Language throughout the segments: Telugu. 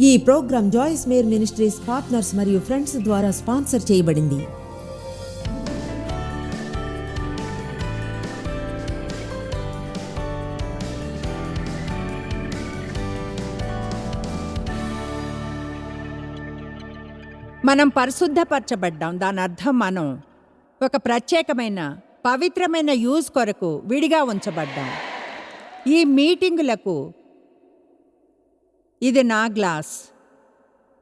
ఈ program Joyce Meyer ministries partners మరియు ఫ్రెండ్స్ ద్వారా స్పాన్సర్ చేయబడింది. మనం పరిశుద్ధపరచబడ్డాం. దాని అర్థం మనం ఒక ప్రత్యేకమైన పవిత్రమైన యూజ్ కొరకు విడిగా ఉంచబడ్డాం. ఈ మీటింగులకు ఇది నా గ్లాస్.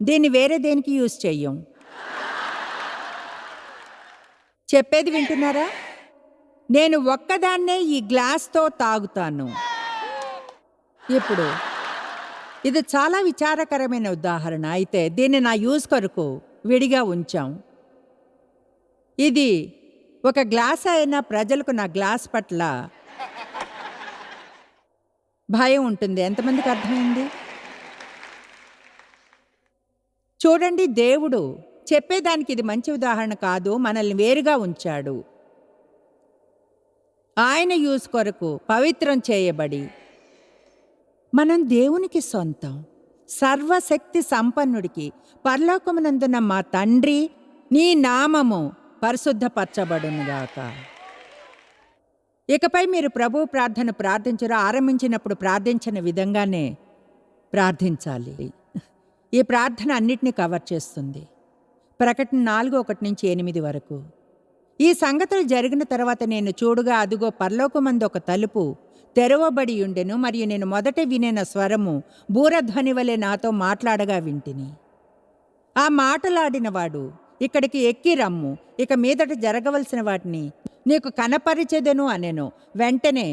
దీన్ని వేరే దేనికి యూజ్ చెయ్యం? చెప్పేది వింటున్నారా? నేను ఒక్కదాన్నే ఈ గ్లాస్తో తాగుతాను. ఇప్పుడు ఇది చాలా విచారకరమైన ఉదాహరణ. అయితే దీన్ని నా యూజ్ కొరకు విడిగా ఉంచాం. ఇది ఒక గ్లాస్ అయినా ప్రజలకు నా గ్లాస్ పట్ల భయం ఉంటుంది. ఎంతమందికి అర్థమైంది? చూడండి దేవుడు చెప్పేదానికి ఇది మంచి ఉదాహరణ కాదు మనల్ని వేరుగా ఉంచాడు. ఆయన యూజ్ కొరకు పవిత్రం చేయబడి మనం దేవునికి సొంతం సర్వశక్తి సంపన్నుడికి పరలోకమునందున మా తండ్రి నీ నామము పరిశుద్ధపరచబడునుగాక. ఇకపై మీరు ప్రభు ప్రార్థన ప్రార్థించరు ఆరంభించినప్పుడు ప్రార్థించిన విధంగానే ప్రార్థించాలి. ఈ ప్రార్థన అన్నిటినీ కవర్ చేస్తుంది. ప్రకటన నాలుగు ఒకటి నుంచి ఎనిమిది వరకు. ఈ సంగతులు జరిగిన తర్వాత నేను చూడుగా అదుగో పరలోకమందు ఒక తలుపు తెరవబడి ఉండెను మరియు నేను మొదట వినిన స్వరము బూరధ్వని వలె నాతో మాట్లాడగా వింటిని. ఆ మాటలాడినవాడు ఇక్కడికి ఎక్కి రమ్ము. ఇక మీదట జరగవలసిన వాటిని నీకు కనపరిచెదను అనెను. వెంటనే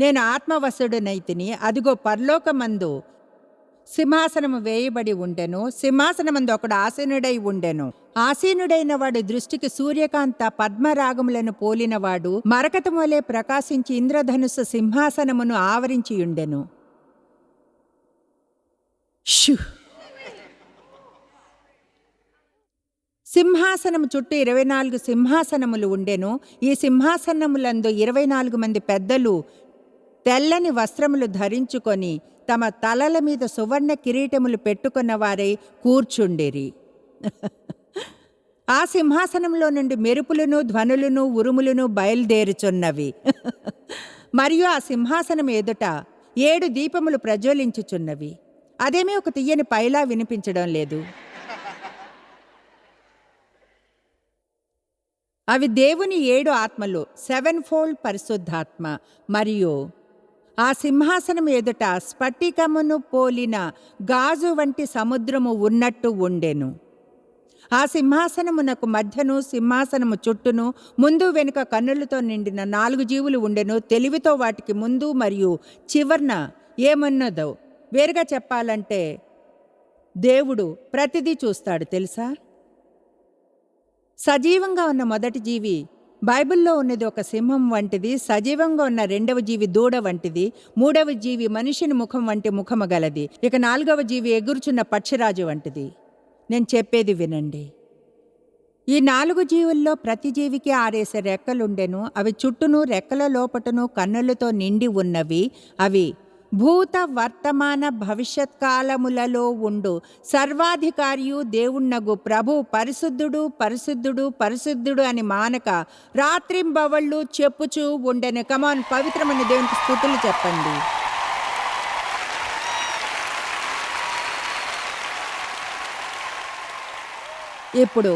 నేను ఆత్మవశుడనైతిని. అదిగో పరలోకమందు సింహాసనము వేయబడి ఉండెను. సింహాసనమందు ఒకడు ఆసీనుడై ఉండెను. ఆసీనుడైన వాడు దృష్టికి సూర్యకాంత పద్మరాగములను పోలినవాడు మరకతమోలే ప్రకాశించి ఇంద్రధనుస్సు సింహాసనమును ఆవరించి ఉండెను. షు. సింహాసనము చుట్టూ ఇరవై నాలుగు సింహాసనములు ఉండెను. ఈ సింహాసనములందు ఇరవై నాలుగు మంది పెద్దలు తెల్లని వస్త్రములు ధరించుకొని తమ తలల మీద సువర్ణ కిరీటములు పెట్టుకున్న వారై కూర్చుండిరి. ఆ సింహాసనంలో నుండి మెరుపులను ధ్వనులను ఉరుములను బయలుదేరుచున్నవి. మరియు ఆ సింహాసనం ఎదుట ఏడు దీపములు ప్రజ్వలించుచున్నవి. అదేమీ ఒక తీయని పైలా వినిపించడం లేదు. అవి దేవుని ఏడు ఆత్మలు సెవెన్ ఫోల్డ్ పరిశుద్ధాత్మ మరియు ఆ సింహాసనం ఎదుట స్ఫటికమును పోలిన గాజు వంటి సముద్రము ఉన్నట్టు ఉండెను. ఆ సింహాసనమునకు మధ్యను సింహాసనము చుట్టూను ముందు వెనుక కన్నులతో నిండిన నాలుగు జీవులు ఉండెను. తెలివితో వాటికి ముందు మరియు చివర్న ఏమన్నదో వేరుగా చెప్పాలంటే దేవుడు ప్రతిదీ చూస్తాడు తెలుసా? సజీవంగా ఉన్న మొదటి జీవి బైబిల్లో ఉన్నది ఒక సింహం వంటిది సజీవంగా ఉన్న రెండవ జీవి దూడ వంటిది మూడవ జీవి మనిషిని ముఖం వంటి ముఖము గలది. ఇక నాలుగవ జీవి ఎగురుచున్న పక్షిరాజు వంటిది. నేను చెప్పేది వినండి. ఈ నాలుగు జీవుల్లో ప్రతి జీవికి ఆరేసే రెక్కలుండెను. అవి చుట్టూను రెక్కల లోపటను కన్నులతో నిండి ఉన్నవి. అవి భూత వర్తమాన భవిష్యత్ కాలములలో ఉండు. సర్వాధికారియు దేవుణ్ణగు ప్రభు పరిశుద్ధుడు పరిశుద్ధుడు పరిశుద్ధుడు అని మానక రాత్రింబవళ్ళు చెప్పుచూ ఉండెను. కమాన్ పవిత్రమైన దేవునికి స్థుతులు చెప్పండి. ఇప్పుడు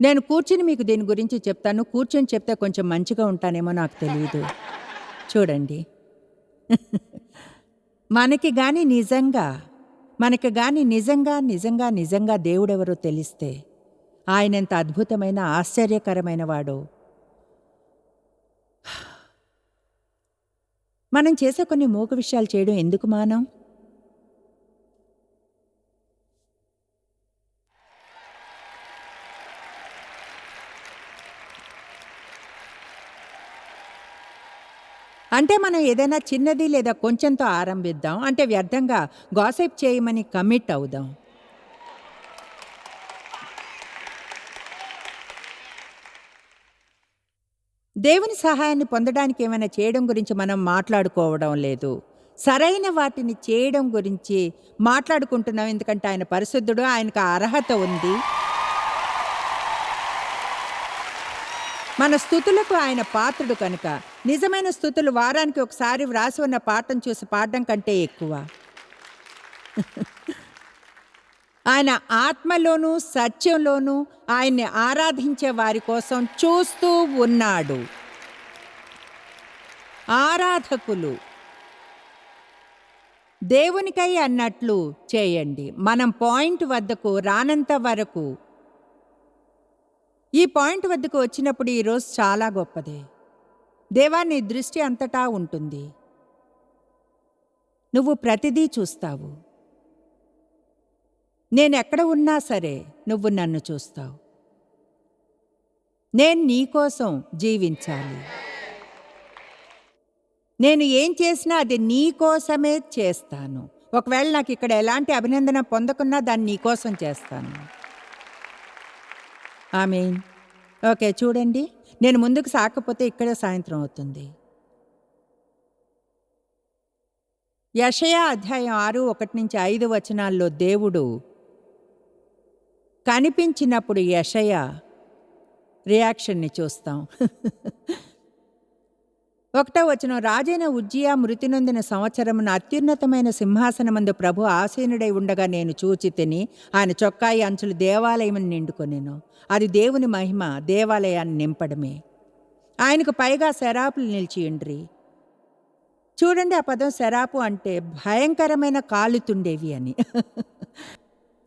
నేను కూర్చుని మీకు దీని గురించి చెప్తాను. కూర్చొని చెప్తే కొంచెం మంచిగా ఉంటానేమో నాకు తెలియదు చూడండి. మనకి గాని నిజంగా మనకి గాని నిజంగా నిజంగా నిజంగా దేవుడెవరో తెలిస్తే ఆయనెంత అద్భుతమైన ఆశ్చర్యకరమైన వాడు. మనం చేసే కొన్ని మూక విషయాలు చేయడం ఎందుకు మానం? అంటే మనం ఏదైనా చిన్నది లేదా కొంచెంతో ఆరంభిద్దాం. అంటే వ్యర్థంగా గాసెప్ చేయమని కమిట్ అవుదాం. దేవుని సహాయాన్ని పొందడానికి ఏమైనా చేయడం గురించి మనం మాట్లాడుకోవడం లేదు. సరైన వాటిని చేయడం గురించి మాట్లాడుకుంటున్నాం. ఎందుకంటే ఆయన పరిశుద్ధుడు ఆయనకు అర్హత ఉంది. మన స్థుతులకు ఆయన పాత్రుడు కనుక. నిజమైన స్థుతులు వారానికి ఒకసారి వ్రాసి ఉన్న పాఠం చూసి పాడడం కంటే ఎక్కువ. ఆయన ఆత్మలోనూ సత్యంలోనూ ఆయన్ని ఆరాధించే వారి కోసం చూస్తూ ఉన్నాడు. ఆరాధకులు. దేవునికై అన్నట్లు చేయండి. మనం పాయింట్ వద్దకు రానంత వరకు ఈ పాయింట్ వద్దకు వచ్చినప్పుడు ఈరోజు చాలా గొప్పదే. దేవా నీ దృష్టి అంతటా ఉంటుంది. నువ్వు ప్రతిదీ చూస్తావు. నేను ఎక్కడ ఉన్నా సరే నువ్వు నన్ను చూస్తావు. నేను నీకోసం జీవించాలి. నేను ఏం చేసినా అది నీకోసమే చేస్తాను. ఒకవేళ నాకు ఇక్కడ ఎలాంటి అభినందన పొందకున్నా దాన్ని నీకోసం చేస్తాను. ఆమె ఓకే చూడండి. నేను ముందుకు సాకపోతే ఇక్కడే సాయంత్రం అవుతుంది. యషయా అధ్యాయం ఆరు ఒకటి నుంచి ఐదు వచనాల్లో దేవుడు కనిపించినప్పుడు యషయ రియాక్షన్ని చూస్తాం. ఒకటో వచనం రాజైన ఉజ్జియా మృతి నొందిన సంవత్సరమున అత్యున్నతమైన సింహాసనమందు ప్రభు ఆసీనుడై ఉండగా నేను చూచి తిని ఆయన చొక్కాయి అంచులు దేవాలయం నిండుకొనెను. అది దేవుని మహిమ దేవాలయాన్ని నింపడమే. ఆయనకు పైగా శరాపులు నిలిచియుండ్రి. చూడండి ఆ పదం శరాపు అంటే భయంకరమైన కాలుతుండేవి అని.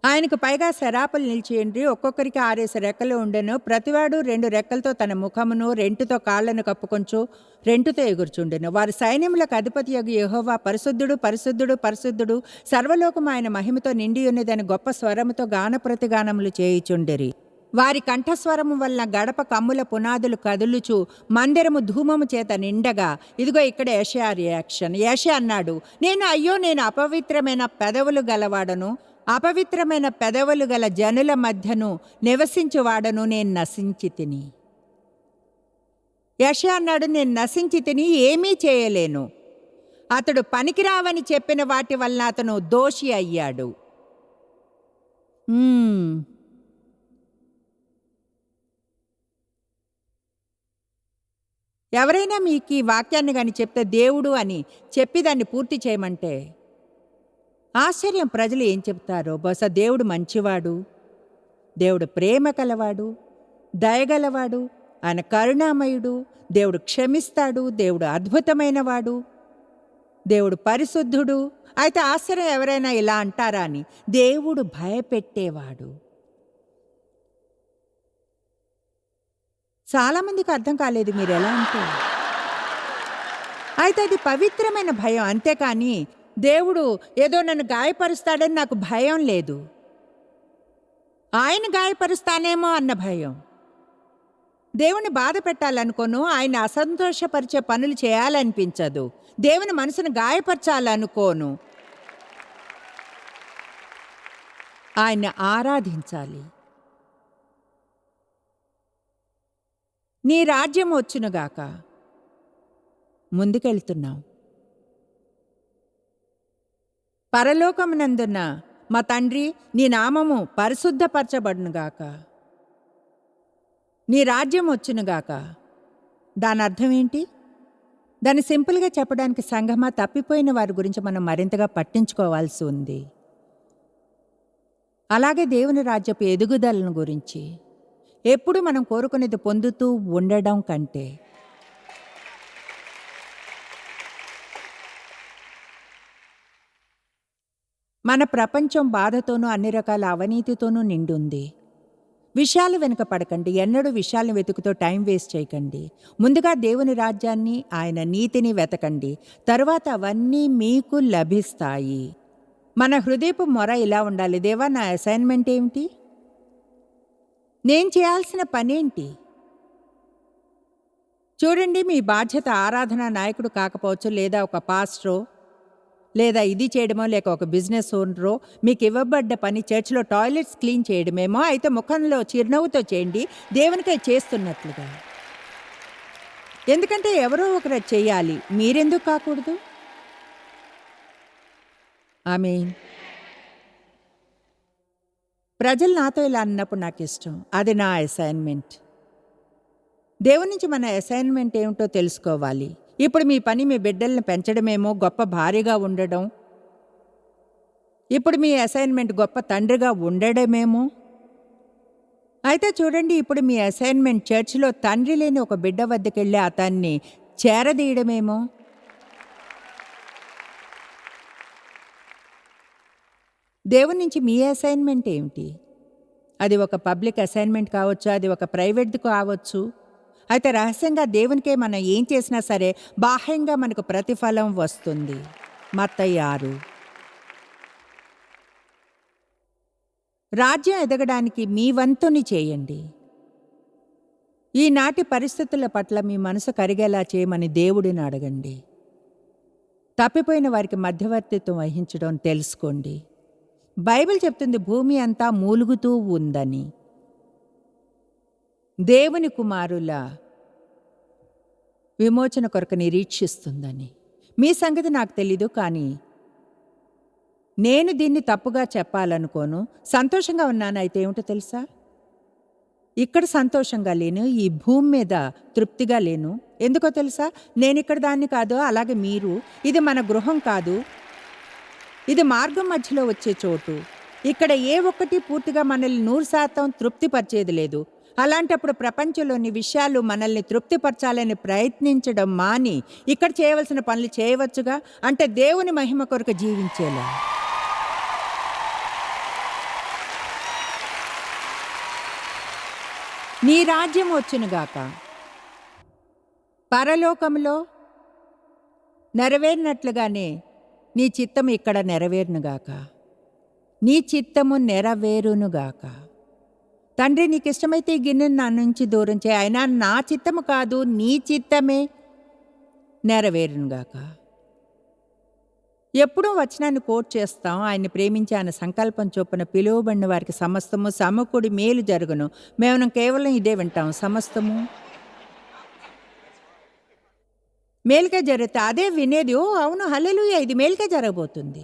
ఆయనకు పైగా శరాపులు నిలిచేయండి ఒక్కొక్కరికి ఆరేసి రెక్కలు ఉండెను. ప్రతివాడు రెండు రెక్కలతో తన ముఖమును రెంటుతో కాళ్ళను కప్పుకొంచు రెంటుతో ఎగురుచుండెను. వారి సైన్యములకు అధిపతి యొక్క యహోవా పరిశుద్ధుడు పరిశుద్ధుడు పరిశుద్ధుడు సర్వలోకం ఆయన మహిమతో నిండి ఉన్నదని గొప్ప స్వరముతో గాన ప్రతిగానములు చేయుచుండెరి. వారి కంఠస్వరము వలన గడప కమ్ముల పునాదులు కదులుచు మందిరము ధూమము చేత నిండగా ఇదిగో ఇక్కడ ఏషియా రియాక్షన్. ఏషియా అన్నాడు నేను అయ్యో నేను అపవిత్రమైన పెదవులు గలవాడను. అపవిత్రమైన పెదవులు గల జనుల మధ్యను నివసించువాడను నేను నశించి తిని. యశ అన్నాడు నేను నశించి తిని ఏమీ చేయలేను. అతడు పనికిరావని చెప్పిన వాటి వలన అతను దోషి అయ్యాడు. ఎవరైనా మీకు ఈ వాక్యాన్ని కానీ చెప్తే దేవుడు అని చెప్పి దాన్ని పూర్తి చేయమంటే ఆశ్చర్యం ప్రజలు ఏం చెప్తారో? బహుశా దేవుడు మంచివాడు దేవుడు ప్రేమ కలవాడు దయగలవాడు ఆయన కరుణామయుడు దేవుడు క్షమిస్తాడు దేవుడు అద్భుతమైనవాడు దేవుడు పరిశుద్ధుడు. అయితే ఆశ్చర్యం ఎవరైనా ఇలా అంటారా అని? దేవుడు భయపెట్టేవాడు. చాలామందికి అర్థం కాలేదు మీరు ఎలా అంటే. అయితే అది పవిత్రమైన భయం అంతేకాని దేవుడు ఏదో నన్ను గాయపరుస్తాడని నాకు భయం లేదు. ఆయన గాయపరుస్తానేమో అన్న భయం. దేవుని బాధ పెట్టాలనుకోను ఆయన అసంతోషపరిచే పనులు చేయాలనిపించదు. దేవుని మనసును గాయపరచాలనుకోను. ఆయన్ని ఆరాధించాలి. నీ రాజ్యం వచ్చునుగాక ముందుకెళ్తున్నాం పరలోకమునందున్న మా తండ్రి నీ నామము పరిశుద్ధపరచబడునుగాక నీ రాజ్యం వచ్చునుగాక దాని అర్థం ఏంటి? దాన్ని సింపుల్గా చెప్పడానికి సంఘమా తప్పిపోయిన వారి గురించి మనం మరింతగా పట్టించుకోవాల్సి ఉంది. అలాగే దేవుని రాజ్యపు ఎదుగుదలను గురించి ఎప్పుడు మనం కోరుకునేది పొందుతూ ఉండడం కంటే మన ప్రపంచం బాధతోనూ అన్ని రకాల అవినీతితోనూ నిండుంది. విషయాలు వెనుక పడకండి ఎన్నడూ విషయాలను వెతుకుతో టైం వేస్ట్ చేయకండి. ముందుగా దేవుని రాజ్యాన్ని ఆయన నీతిని వెతకండి. తరువాత అవన్నీ మీకు లభిస్తాయి. మన హృదయపు మొర ఇలా ఉండాలి. దేవా నా అసైన్మెంట్ ఏమిటి? నేను చేయాల్సిన పనేంటి? చూడండి మీ బాధ్యత ఆరాధన నాయకుడు కాకపోవచ్చు లేదా ఒక పాస్టరో లేదా ఇది చేయడమో లేక ఒక బిజినెస్ ఓనరో మీకు ఇవ్వబడ్డ పని చర్చిలో టాయిలెట్స్ క్లీన్ చేయడమేమో అయితే ముఖంలో చిరునవ్వుతో చేయండి. దేవునికై చేస్తున్నట్లుగా. ఎందుకంటే ఎవరో ఒకరు చేయాలి. మీరెందుకు కాకూడదు? ఆమె ప్రజలు నాతో ఇలా అన్నప్పుడు నాకు ఇష్టం. అది నా అసైన్మెంట్ దేవుని నుంచి మన అసైన్మెంట్ ఏమిటో తెలుసుకోవాలి. ఇప్పుడు మీ పని మీ బిడ్డల్ని పెంచడమేమో గొప్ప భార్యగా ఉండడం? ఇప్పుడు మీ అసైన్మెంట్ గొప్ప తండ్రిగా ఉండడమేమో? అయితే చూడండి ఇప్పుడు మీ అసైన్మెంట్ చర్చిలో తండ్రి లేని ఒక బిడ్డ వద్దకెళ్ళి అతన్ని చేరదీయడమేమో? దేవుని నుంచి మీ అసైన్మెంట్ ఏమిటి? అది ఒక పబ్లిక్ అసైన్మెంట్ కావచ్చు? అది ఒక ప్రైవేట్ది కావచ్చు? అయితే రహస్యంగా దేవునికే మనం ఏం చేసినా సరే బాహ్యంగా మనకు ప్రతిఫలం వస్తుంది. మత్తయ్య ఆరు. రాజ్యం ఎదగడానికి మీ వంతుని చేయండి. ఈనాటి పరిస్థితుల పట్ల మీ మనసు కరిగేలా చేయమని దేవుడిని అడగండి. తప్పిపోయిన వారికి మధ్యవర్తిత్వం వహించడం తెలుసుకోండి. బైబిల్ చెప్తుంది భూమి అంతా మూలుగుతూ ఉందని. దేవుని కుమారుల విమోచన కొరకు నిరీక్షిస్తుందని. మీ సంగతి నాకు తెలీదు కానీ నేను దీన్ని తప్పుగా చెప్పాలనుకోను. సంతోషంగా ఉన్నాను అయితే ఏమిటో తెలుసా? ఇక్కడ సంతోషంగా లేను ఈ భూమి మీద తృప్తిగా లేను. ఎందుకో తెలుసా? నేను ఇక్కడ దాన్ని కాదు అలాగే మీరు. ఇది మన గృహం కాదు. ఇది మార్గం మధ్యలో వచ్చే చోటు. ఇక్కడ ఏ ఒక్కటి పూర్తిగా మనల్ని నూరు శాతం తృప్తిపరిచేది లేదు. అలాంటప్పుడు ప్రపంచంలోని విషయాలు మనల్ని తృప్తిపరచాలని ప్రయత్నించడం మాని ఇక్కడ చేయవలసిన పనులు చేయవచ్చుగా? అంటే దేవుని మహిమ కొరకు జీవించేలా. నీ రాజ్యం వచ్చునుగాక. పరలోకంలో నెరవేరినట్లుగానే నీ చిత్తము ఇక్కడ నెరవేరునుగాక. నీ చిత్తము నెరవేరునుగాక. తండ్రి నీకు ఇష్టమైతే ఈ గిన్నెను నా నుంచి దూరం చేయి. అయినా నా చిత్తము కాదు నీ చిత్తమే నెరవేరునుగాక ఎప్పుడూ వచనాన్ని కోట్ చేస్తాం. ఆయన్ని ప్రేమించి ఆయన సంకల్పం చొప్పున పిలువబడిన వారికి సమస్తము సమకూడి మేలు జరుగును. మేము కేవలం ఇదే వింటాం. సమస్తము మేలుకే జరిగితే అదే వినేది ఓ అవును హల్లెలుయ ఇది మేలుకే జరగబోతుంది.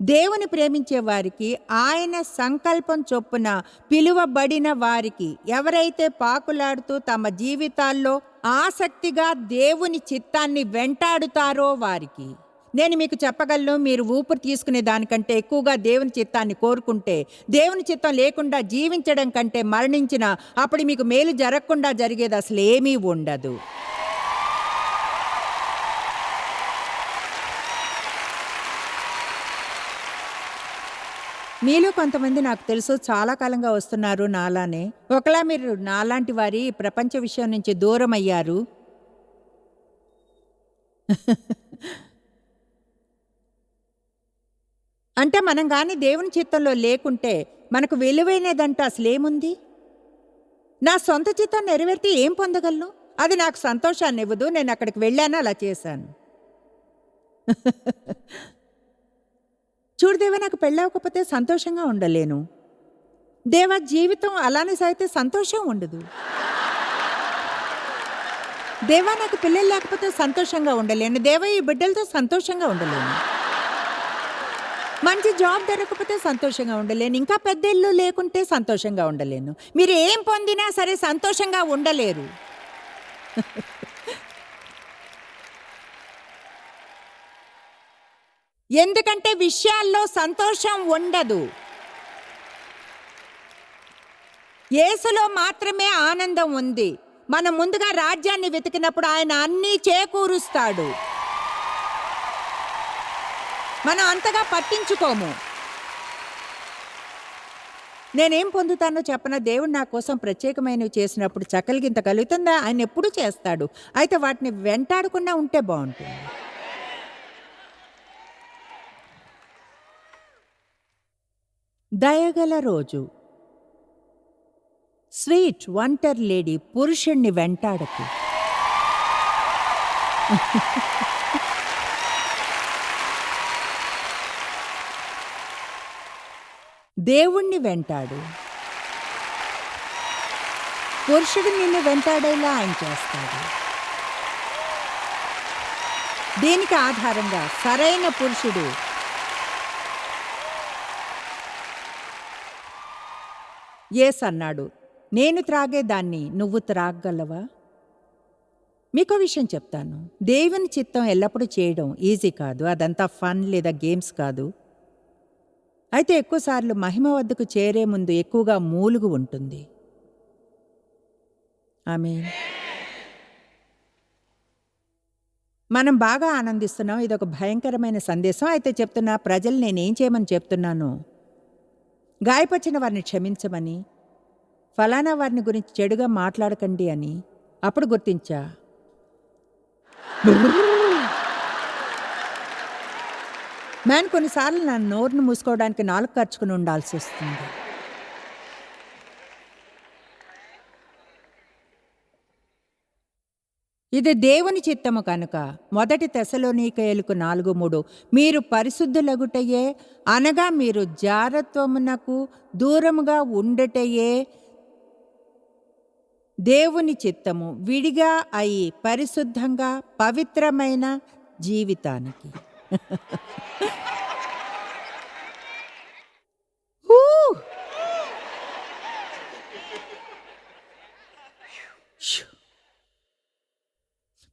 దేవుని ప్రేమించే వారికి ఆయన సంకల్పం చొప్పున పిలువబడిన వారికి ఎవరైతే పాకులాడుతూ తమ జీవితాల్లో ఆసక్తిగా దేవుని చిత్తాన్ని వెంటాడుతారో వారికి. నేను మీకు చెప్పగలను మీరు ఊపిరి తీసుకునే దానికంటే ఎక్కువగా దేవుని చిత్తాన్ని కోరుకుంటే దేవుని చిత్తం లేకుండా జీవించడం కంటే మరణించిన అప్పుడు మీకు మేలు జరగకుండా జరిగేది అసలు ఏమీ ఉండదు. మీలో కొంతమంది నాకు తెలుసు చాలా కాలంగా వస్తున్నారు నాలానే. ఒకలా మీరు నాలాంటి వారి ప్రపంచ విషయం నుంచి దూరం అయ్యారు. అంటే మనం కానీ దేవుని చిత్తంలో లేకుంటే మనకు విలువైనదంటే అసలేముంది? నా సొంత చిత్తం నెరవేరితే ఏం పొందగలను? అది నాకు సంతోషాన్ని ఇవ్వదు నేను అక్కడికి వెళ్ళాను అలా చేశాను. చూడు దేవా నాకు పెళ్ళవకపోతే సంతోషంగా ఉండలేను. దేవా జీవితం అలానే సాగితే సంతోషం ఉండదు. దేవా నాకు పిల్లలు లేకపోతే సంతోషంగా ఉండలేను. దేవా ఈ బిడ్డలతో సంతోషంగా ఉండలేను. మంచి జాబ్ దొరకకపోతే సంతోషంగా ఉండలేను. ఇంకా పెద్ద ఇల్లు లేకుంటే సంతోషంగా ఉండలేను. మీరు ఏం పొందినా సరే సంతోషంగా ఉండలేరు. ఎందుకంటే విషయాల్లో సంతోషం ఉండదు. యేసులో మాత్రమే ఆనందం ఉంది. మనం ముందుగా రాజ్యాన్ని వెతికినప్పుడు ఆయన అన్నీ చేకూరుస్తాడు. మనం అంతగా పట్టించుకోము. నేనేం పొందుతానో చెప్పన? దేవుడు నా కోసం ప్రత్యేకమైనవి చేసినప్పుడు చక్కలిగింత కలుగుతుందా? ఆయన ఎప్పుడు చేస్తాడు. అయితే వాటిని వెంటాడకుండా ఉంటే బాగుంటుంది. దయగల రోజు. స్వీట్ వంటర్ లేడీ పురుషుణ్ణి వెంటాడకు. దేవుణ్ణి వెంటాడు. పురుషుడు నిన్ను వెంటాడేలా ఆయన చేస్తాడు. దీనికి ఆధారంగా సరైన పురుషుడు ఎస్ అన్నాడు నేను త్రాగేదాన్ని నువ్వు త్రాగలవా మీకు విషయం చెప్తాను. దేవుని చిత్తం ఎల్లప్పుడూ చేయడం ఈజీ కాదు అదంతా ఫన్ లేదా గేమ్స్ కాదు. అయితే ఎక్కువసార్లు మహిమ వద్దకు చేరే ముందు ఎక్కువగా మూలుగు ఉంటుంది. ఆమె మనం బాగా ఆనందిస్తున్నాం ఇది ఒక భయంకరమైన సందేశం. అయితే చెప్తున్నా ప్రజలు నేనేం చేయమని చెప్తున్నాను గాయపరిచిన వారిని క్షమించమని ఫలానా వారిని గురించి చెడుగా మాట్లాడకండి అని అప్పుడు గుర్తించా. మ్యాన్ కొన్నిసార్లు నా నోరును మూసుకోవడానికి నాలుగు ఖర్చుకుని ఉండాల్సి వస్తుంది. ఇది దేవుని చిత్తము కనుక. మొదటి తెసలోనికయలకు నాలుగు మూడు. మీరు పరిశుద్ధులగుటయే అనగా మీరు జారత్వమునకు దూరముగా ఉండటయే దేవుని చిత్తము. విడిగా అయి పరిశుద్ధంగా పవిత్రమైన జీవితానికి. ఊ!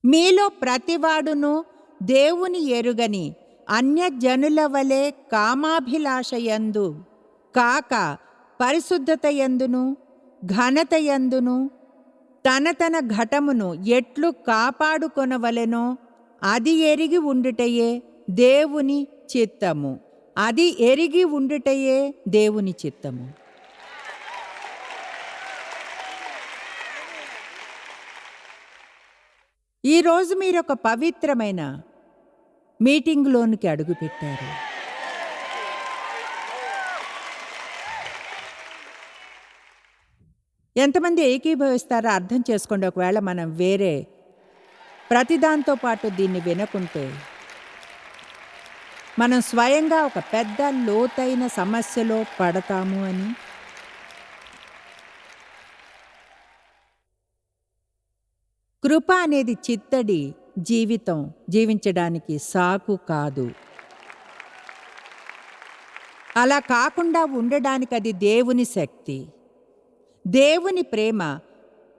మీలో ప్రతివాడును దేవుని ఎరుగని అన్యజనుల వలె కామాభిలాషయందు కాక పరిశుద్ధత యందును ఘనత యందును తన తన ఘటమును ఎట్లు కాపాడుకొనవలెనో అది ఎరిగి ఉండుటయే దేవుని చిత్తము. అది ఎరిగి ఉండుటయే దేవుని చిత్తము. ఈరోజు మీరు ఒక పవిత్రమైన మీటింగ్లోనికి అడుగుపెట్టారు. ఎంతమంది ఏకీభవిస్తారో అర్థం చేసుకోండి. ఒకవేళ మనం వేరే ప్రతిదాంతో పాటు దీన్ని వినకుంటే మనం స్వయంగా ఒక పెద్ద లోతైన సమస్యలో పడతాము అని కృప అనేది చిత్తడి జీవితం జీవించడానికి సాకు కాదు. అలా కాకుండా ఉండడానికి అది దేవుని శక్తి. దేవుని ప్రేమ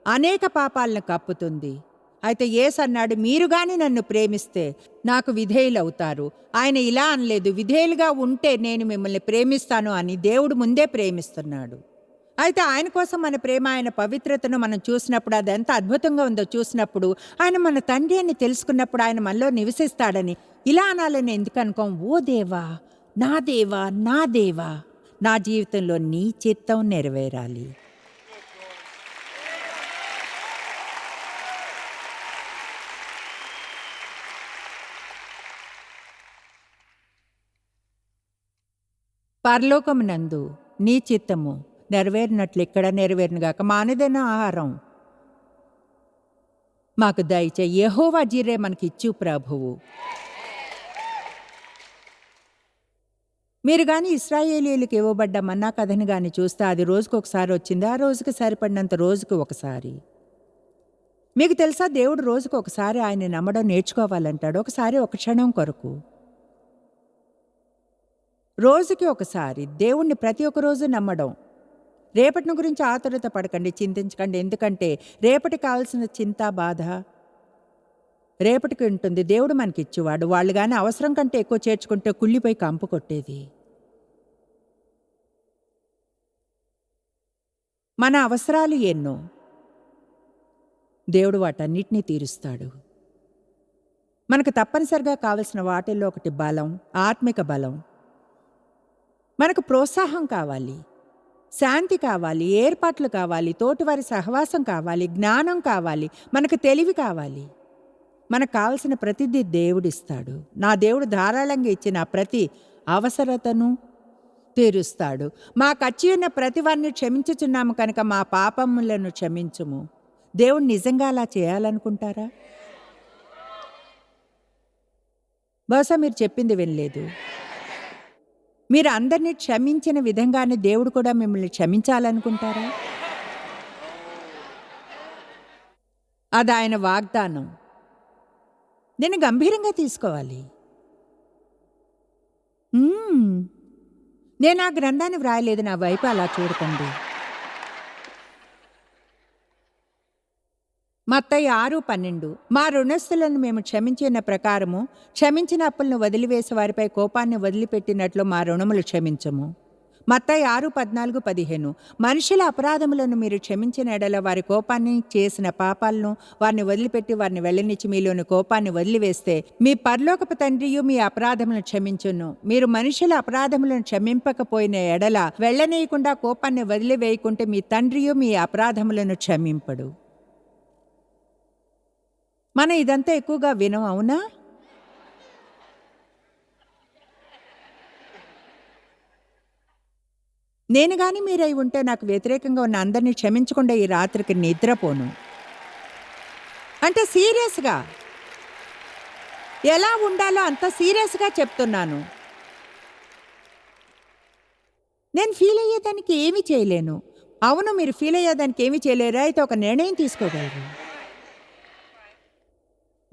అనేక పాపాలను కప్పుతుంది. అయితే ఏసన్నాడు అన్నాడు మీరు గాని నన్ను ప్రేమిస్తే నాకు విధేయులవుతారు. ఆయన ఇలా అనలేదు విధేయులుగా ఉంటే నేను మిమ్మల్ని ప్రేమిస్తాను అని దేవుడు ముందే ప్రేమిస్తున్నాడు. అయితే ఆయన కోసం మన ప్రేమ ఆయన పవిత్రతను మనం చూసినప్పుడు అది ఎంత అద్భుతంగా ఉందో చూసినప్పుడు ఆయన మన తండ్రి అని తెలుసుకున్నప్పుడు ఆయన మనలో నివసిస్తాడని. ఇలా అనాలని ఎందుకు అనుకోం? ఓ దేవా నా దేవా నా దేవా నా జీవితంలో నీ చిత్తం నెరవేరాలి. పరలోకమునందు నీ చిత్తము నెరవేరినట్లు ఇక్కడ నెరవేరినగాక మానదైన ఆహారం. మాకు దయచే యహోవా జీరే మనకిచ్చు ప్రభువు. మీరు కానీ ఇస్రాయేలీలకు ఇవ్వబడ్డ మన్నా కథని కానీ చూస్తే అది రోజుకు ఒకసారి వచ్చింది? ఆ రోజుకి సరిపడినంత రోజుకు ఒకసారి. మీకు తెలుసా దేవుడు రోజుకు ఒకసారి ఆయన నమ్మడం నేర్చుకోవాలంటాడు. ఒకసారి ఒక క్షణం కొరకు. రోజుకి ఒకసారి దేవుణ్ణి ప్రతి ఒక్క రోజు నమ్మడం. రేపటిని గురించి ఆతురత పడకండి చింతించకండి. ఎందుకంటే రేపటి కావాల్సిన చింత బాధ రేపటికి ఉంటుంది. దేవుడు మనకి ఇచ్చేవాడు వాళ్ళు కానీ అవసరం కంటే ఎక్కువ చేర్చుకుంటే కుళ్ళిపోయి కంపు కొట్టేది. మన అవసరాలు ఎన్నో? దేవుడు వాటన్నిటినీ తీరుస్తాడు. మనకు తప్పనిసరిగా కావలసిన వాటిల్లో ఒకటి బలం ఆత్మిక బలం. మనకు ప్రోత్సాహం కావాలి. శాంతి కావాలి ఏర్పాట్లు కావాలి తోటివారి సహవాసం కావాలి జ్ఞానం కావాలి మనకు తెలివి కావాలి. మనకు కావలసిన ప్రతిదీ దేవుడిస్తాడు. నా దేవుడు ధారాళంగా ఇచ్చిన ప్రతి అవసరతను తీరుస్తాడు. మా కచ్చి ఉన్న ప్రతి వారిని క్షమించుచున్నాము కనుక మా పాపములను క్షమించుము. దేవుడు నిజంగా అలా చేయాలనుకుంటారా? బహుశా మీరు చెప్పింది వినలేదు. మీరు అందరినీ క్షమించిన విధంగానే దేవుడు కూడా మిమ్మల్ని క్షమించాలనుకుంటారా? అది ఆయన వాగ్దానం. దీన్ని గంభీరంగా తీసుకోవాలి. నేను ఆ గ్రంథాన్ని వ్రాయలేదు నా వైపు అలా చూడకండి. మత్తయి ఆరు పన్నెండు. మా రుణస్థులను మేము క్షమించిన ప్రకారము క్షమించిన అప్పులను వదిలివేసి వారిపై కోపాన్ని వదిలిపెట్టినట్లు మా రుణములు క్షమించము. మత్తయి ఆరు పద్నాలుగు పదిహేను. మనుషుల అపరాధములను మీరు క్షమించిన ఎడల వారి కోపాన్ని చేసిన పాపాలను వారిని వదిలిపెట్టి వారిని వెళ్ళనిచ్చి మీలోని కోపాన్ని వదిలివేస్తే మీ పరలోకపు తండ్రియు మీ అపరాధములను క్షమించును. మీరు మనుషుల అపరాధములను క్షమింపకపోయిన ఎడల వెళ్ళనీయకుండా కోపాన్ని వదిలివేయకుంటే మీ తండ్రియు మీ అపరాధములను క్షమింపడు. మనం ఇదంతా ఎక్కువగా వినం అవునా? నేను కానీ మీరై ఉంటే నాకు వ్యతిరేకంగా ఉన్న అందరినీ క్షమించకుండా ఈ రాత్రికి నిద్రపోను. అంటే సీరియస్గా. ఎలా ఉండాలో అంత సీరియస్గా చెప్తున్నాను. నేను ఫీల్ అయ్యేదానికి ఏమీ చేయలేను. అవును మీరు ఫీల్ అయ్యేదానికి ఏమీ చేయలేరా. అయితే ఒక నిర్ణయం తీసుకోగలరు.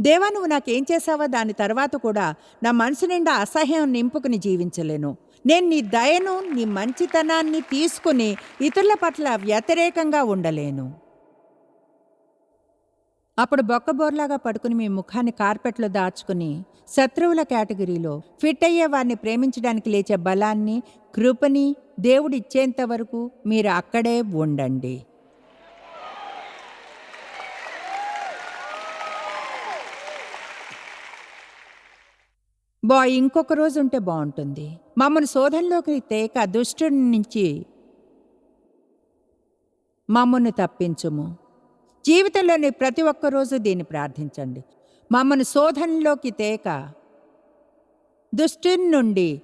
దేవా నువ్వు నాకేం చేసావో దాని తర్వాత కూడా నా మనసు నిండా అసహ్యం నింపుకుని జీవించలేను. నేను నీ దయను నీ మంచితనాన్ని తీసుకుని ఇతరుల పట్ల వ్యతిరేకంగా ఉండలేను. అప్పుడు బొక్కబోర్లాగా పడుకుని మీ ముఖాన్ని కార్పెట్లో దాచుకుని శత్రువుల కేటగిరీలో ఫిట్ అయ్యే వారిని ప్రేమించడానికి లేచే బలాన్ని కృపని దేవుడిచ్చేంత వరకు మీరు అక్కడే ఉండండి. బాయ్ ఇంకొక రోజు ఉంటే బాగుంటుంది. మమ్మల్ని శోధనలోకి తేక దుష్టుడి నుంచి మమ్మల్ని తప్పించుము. జీవితంలోని ప్రతి ఒక్క రోజు దీన్ని ప్రార్థించండి. మమ్మల్ని శోధనలోకి తేక దుష్టుని నుండి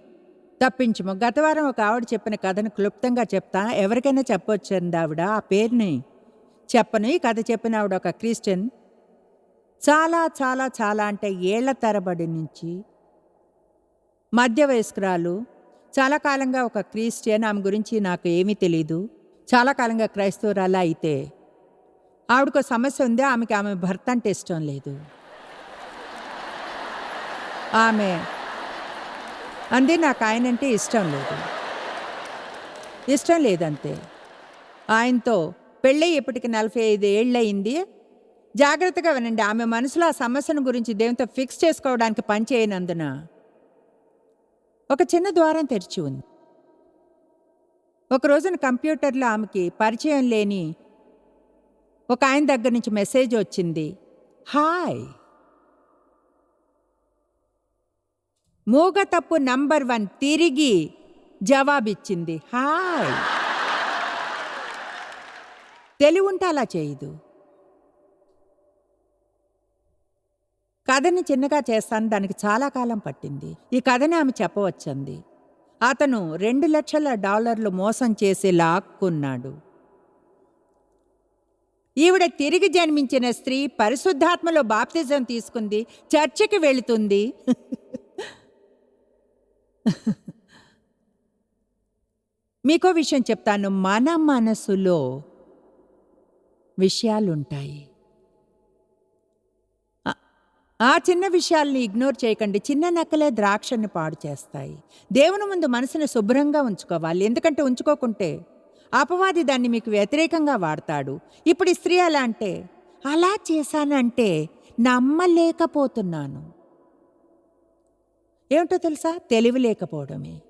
తప్పించుము. గత వారం ఒక ఆవిడ చెప్పిన కథను క్లుప్తంగా చెప్తా. ఎవరికైనా చెప్పొచ్చంది ఆవిడ? ఆ పేరుని చెప్పను. ఈ కథ చెప్పిన ఆవిడ ఒక క్రిస్టియన్. చాలా చాలా చాలా అంటే ఏళ్ళ తరబడి నుంచి మధ్య వయస్కురాలు చాలా కాలంగా ఒక క్రిస్టియన్ ఆమె గురించి నాకు ఏమీ తెలియదు చాలా కాలంగా క్రైస్తవురాలా అయితే. ఆవిడకు సమస్య ఉంది ఆమెకి ఆమె భర్త అంటే ఇష్టం లేదు. ఆమె అందే నాకు ఆయన అంటే ఇష్టం లేదు. ఇష్టం లేదంతే. ఆయనతో పెళ్ళి ఇప్పటికి నలభై ఐదు ఏళ్ళయింది. జాగ్రత్తగా వినండి ఆమె మనసులో ఆ సమస్యను గురించి దేవునితో ఫిక్స్ చేసుకోవడానికి పని చేయనందున ఒక చిన్న ద్వారం తెరిచి ఉంది. ఒక రోజున కంప్యూటర్లో ఆమెకి పరిచయం లేని ఒక ఆయన దగ్గర నుంచి మెసేజ్ వచ్చింది. హాయ్. మూగ తప్పు నంబర్ వన్ తిరిగి జవాబిచ్చింది. హాయ్. తెలివి ఉంటే అలా చేయదు. కథని చిన్నగా చేస్తాను దానికి చాలా కాలం పట్టింది. ఈ కథని ఆమె చెప్పవచ్చంది. అతను రెండు లక్షల డాలర్లు మోసం చేసి లాక్కున్నాడు. ఈవిడ తిరిగి జన్మించిన స్త్రీ పరిశుద్ధాత్మలో బాప్తిజం తీసుకుంది చర్చికి వెళుతుంది. మీకో విషయం చెప్తాను మన మనసులో విషయాలుంటాయి. ఆ చిన్న విషయాల్ని ఇగ్నోర్ చేయకండి. చిన్న నక్కలే ద్రాక్షని పాడు చేస్తాయి. దేవుని ముందు మనసుని శుభ్రంగా ఉంచుకోవాలి. ఎందుకంటే ఉంచుకోకుంటే అపవాది దాన్ని మీకు వ్యతిరేకంగా వాడతాడు. ఇప్పుడు స్త్రీ అలా అంటే అలా చేశానంటే నమ్మలేకపోతున్నాను. ఏమిటో తెలుసా? తెలివి లేకపోవడమే.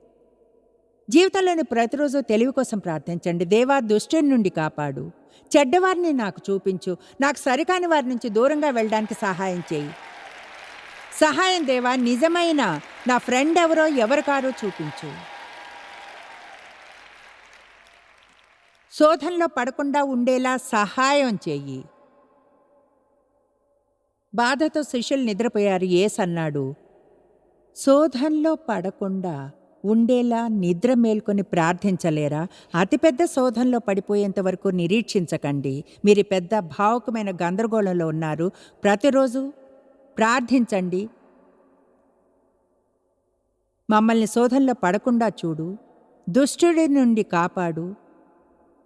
జీవితంలోని ప్రతిరోజు తెలివి కోసం ప్రార్థించండి. దేవా దుష్టుని నుండి కాపాడు. చెడ్డవారిని నాకు చూపించు. నాకు సరికాని వారి నుంచి దూరంగా వెళ్ళడానికి సహాయం చేయి. సహాయం దేవా నిజమైన నా ఫ్రెండ్ ఎవరో ఎవరు కారో చూపించు. శోధనలో పడకుండా ఉండేలా సహాయం చెయ్యి. బాధతో శిష్యులు నిద్రపోయారు. ఏస్ అన్నాడు శోధనలో పడకుండా ఉండేలా నిద్ర మేల్కొని ప్రార్థించలేరా? అతిపెద్ద శోధనలో పడిపోయేంత వరకు నిరీక్షించకండి. మీరు పెద్ద భావుకమైన గందరగోళంలో ఉన్నారు. ప్రతిరోజు ప్రార్థించండి. మమ్మల్ని శోధనలో పడకుండా చూడు. దుష్టుడి నుండి కాపాడు.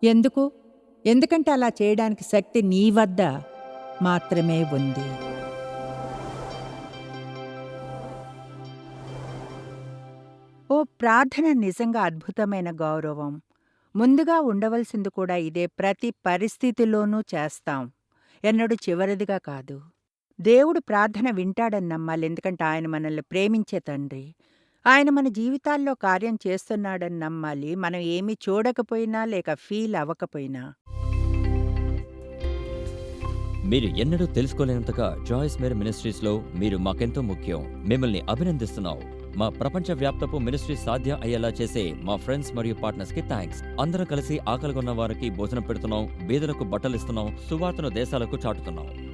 ఎందుకు? ఎందుకంటే అలా చేయడానికి శక్తి నీ వద్ద మాత్రమే ఉంది. ఓ ప్రార్థన నిజంగా అద్భుతమైన గౌరవం. ముందుగా ఉండవలసింది కూడా ఇదే. ప్రతి పరిస్థితిలోనూ చేస్తాం. ఎన్నడూ చివరిదిగా కాదు. దేవుడు ప్రార్థన వింటాడని నమ్మాలి. ఎందుకంటే ఆయన మనల్ని ప్రేమించే తండ్రి. ఆయన మన జీవితాల్లో కార్యం చేస్తున్నాడని నమ్మాలి. మనం ఏమీ చూడకపోయినా లేక ఫీల్ అవ్వకపోయినా. మీరు ఎన్నడూ తెలుసుకోలేనంతగా జాయిస్ మేర్ మినిస్ట్రీస్లో మీరు మాకెంతో ముఖ్యం. మిమ్మల్ని అభినందిస్తున్నాం. మా ప్రపంచ వ్యాప్తపు మినిస్ట్రీ సాధ్యం అయ్యేలా చేసే మా ఫ్రెండ్స్ మరియు పార్ట్నర్స్కి థ్యాంక్స్ అందరం కలిసి ఆకలిగొన్న వారికి భోజనం పెడుతున్నాం. బీదలకు బట్టలు ఇస్తున్నాం సువార్తను దేశాలకు చాటుతున్నాం.